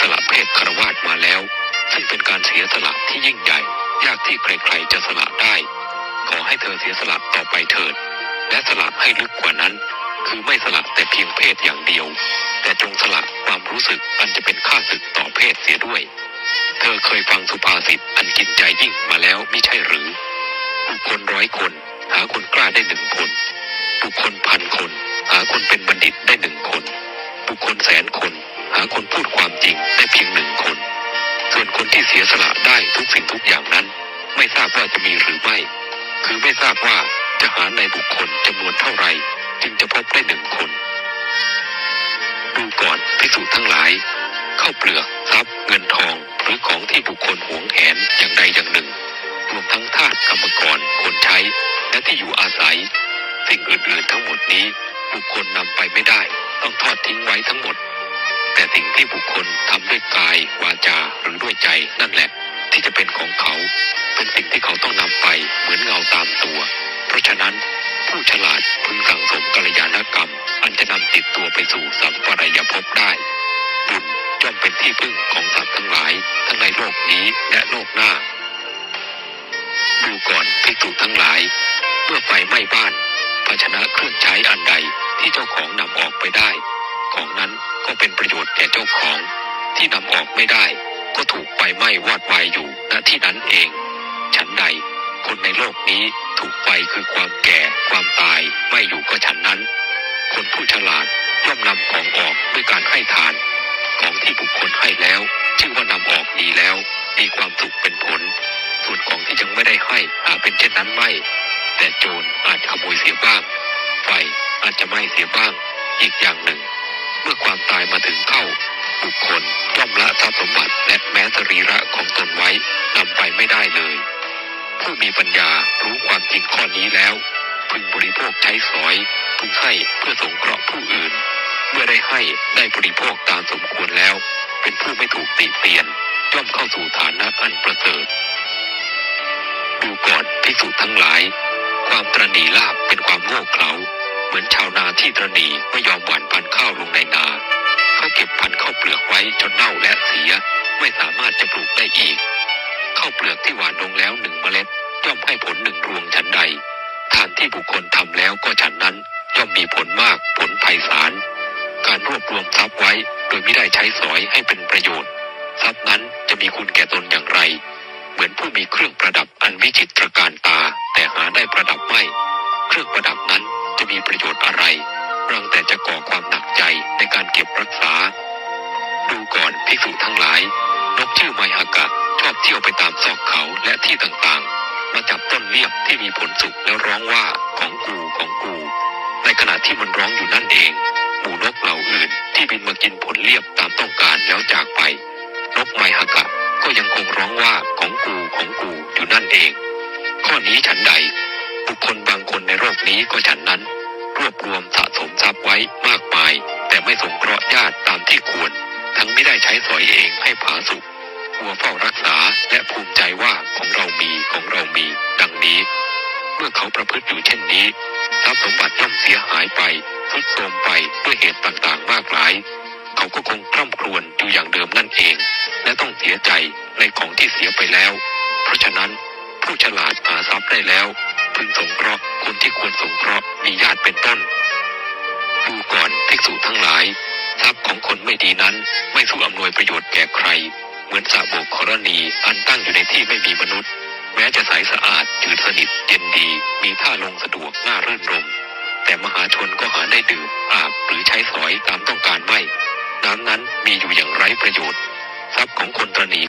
สละเพศคารวาสมาแล้ว ซึ่งเป็นการเสียสละที่ยิ่งใหญ่ ยากที่ใครๆจะสละได้ ขอให้เธอเสียสละต่อไปเถิด และสละให้ลึกกว่านั้น คือไม่สละแต่เพียงเพศอย่างเดียว แต่จงสละความรู้สึกอันจะเป็นค่าศึกต่อเพศเสียด้วย เธอเคยฟังสุภาษิตอันกินใจยิ่งมาแล้วมิใช่หรือบุคคลร้อยคน หาคนกล้าได้หนึ่งคนบุคคลพันคน หาคนเป็นบัณฑิตได้หนึ่งคน บุคคลแสนคน หาคนพูดความจริงได้เพียงหนึ่งคน ส่วนคนที่เสียสละได้ทุกสิ่งทุกอย่างนั้น ไม่ทราบว่าจะมีหรือไม่ คือไม่ทราบว่าจะหาในบุคคลจำนวนเท่าไหร่จึงจะพบได้หนึ่งคน ดูก่อนภิกษุทั้งหลาย เข้าเปลือกทรัพย์เงินทองหรือของที่บุคคลหวงแหนอย่างใดอย่างหนึ่ง รวมทั้งทาสกรรมกรคนใช้ และที่อยู่อาศัย สิ่งอื่นๆทั้งหมดนี้ บุคคลนำไปไม่ได้ ต้องทอดทิ้งไว้ทั้งหมด แต่สิ่งที่บุคคลทำด้วยกายวาจาหรือด้วยใจนั่นแหละ ที่จะเป็นของเขา เป็นสิ่งที่เขาต้องนำไปเหมือนเงาตามตัว เพราะฉะนั้นผู้ฉลาดพึงสั่งสมกัลยาณกรรม อันจะนำติดตัวไปสู่สัมปรายภพได้บุญย่อมเป็นที่พึ่งของสัตว์ทั้งหลาย ทั้งในโลกนี้และโลกหน้า ดูก่อนภิกษุทั้งหลาย เมื่อไฟไหม้บ้าน ภาชนะเครื่องใช้อันใดที่เจ้าของนำออกไปได้ ก็เป็นประโยชน์แก่เจ้าของ ที่นำออกไม่ได้ ก็ถูกไฟไหม้วอดวายอยู่ณที่นั้นเอง ฉันใด คนในโลกนี้ถูกไฟคือความแก่ความตายไม่อยู่ก็ฉันนั้น คนผู้ฉลาดย่อมนำของออกด้วยการให้ทาน ของที่บุคคลให้แล้ว ชื่อว่านำออกดีแล้ว มีความสุขเป็นผล ส่วนของที่ยังไม่ได้ให้อาจเป็นเช่นนั้นไม่ แต่โจรอาจขโมยเสียบ้าง ไฟอาจจะไหม้เสียบ้าง อีกอย่างหนึ่ง เมื่อความตายมาถึงเข้า บุคคลย่อมละทรัพย์สมบัติและแม้สรีระของตนไว้นำไปไม่ได้เลย ผู้มีปัญญารู้ความจริงข้อนี้แล้ว พึงบริโภคใช้สอย พึงให้เพื่อสงเคราะห์ผู้อื่น เมื่อได้ให้ได้บริโภคตามสมควรแล้ว เป็นผู้ไม่ถูกติเตียน ย่อมเข้าสู่ฐานะอันประเสริฐดูก่อนภิกษุทั้งหลาย ความตรณีลาบเป็นความโง่เขลา เหมือนชาวนาที่ตรณีไม่ยอมหว่านพันธุ์ข้าวลงในนาเขาเก็บพันธุ์ข้าวเปลือกไว้จนเน่าและเสียไม่สามารถจะปลูกได้อีกข้าวเปลือกที่หว่านลงแล้วหนึ่งเมล็ดย่อมให้ผลหนึ่งรวงฉันใด ทานที่บุคคลทำแล้วก็ฉันนั้นย่อมมีผลมากผลไพศาลการรวบรวมทรัพย์ไว้โดยไม่ได้ใช้สอยให้เป็นประโยชน์ ทรัพย์นั้นจะมีคุณแก่ตนอย่างไร เหมือนผู้มีเครื่องประดับอันวิจิตรการตา แต่หาได้ประดับไม่ เครื่องประดับนั้น จะมีประโยชน์อะไรรังแต่จะก่อความหนักใจในการเก็บรักษา ดูก่อนภิกษุทั้งหลาย นกชื่อไมฮากะชอบเที่ยวไปตามซอกเขาและที่ต่างๆ มาจับต้นเลียบที่มีผลสุกแล้วร้องว่าของกูของกู ในขณะที่มันร้องอยู่นั่นเอง หมู่นกเหล่าอื่นที่บินมากินผลเลียบตามต้องการแล้วจากไป นกไมฮากะก็ยังคงร้องว่าของกูของกูอยู่นั่นเอง ข้อนี้ฉันใด บุคคลบางคนในโลกนี้ก็ฉันนั้น รวบรวมสะสมทรัพย์ไว้มากมาย แต่ไม่สงเคราะห์ญาติตามที่ควร ทั้งไม่ได้ใช้สอยเองให้ผาสุกกลัวเฝ้ารักษาและภูมิใจว่าของเรามีของเรามี ดังนี้ เมื่อเขาประพฤติอยู่เช่นนี้ทรัพย์สมบัติย่อมเสียหายไปทุดโทรมไปด้วยเหตุต่างๆ มากหลาย เขาก็คงคร่ำครวญอยู่อย่างเดิมนั่นเอง และต้องเสียใจในของที่เสียไปแล้ว เพราะฉะนั้นผู้ฉลาดหาทรัพย์ได้แล้ว พึงสงเคราะห์คนที่ควรสงเคราะห์มีญาติเป็นต้น ดูก่อนภิกษุทั้งหลาย ทรัพย์ของคนไม่ดีนั้น ไม่สู่อำนวยประโยชน์แก่ใคร เหมือนสระโบกกรณีอันตั้งอยู่ในที่ไม่มีมนุษย์ แม้จะใสสะอาดจืดสนิทเย็นดี มีท่าลงสะดวกน่ารื่นรมแต่มหาชนก็หาได้ดื่มอาบหรือใช้สอยตามต้องการไม่น้ำนั้นมีอยู่อย่างไร้ประโยชน์ ทรัพย์ของคนตรณี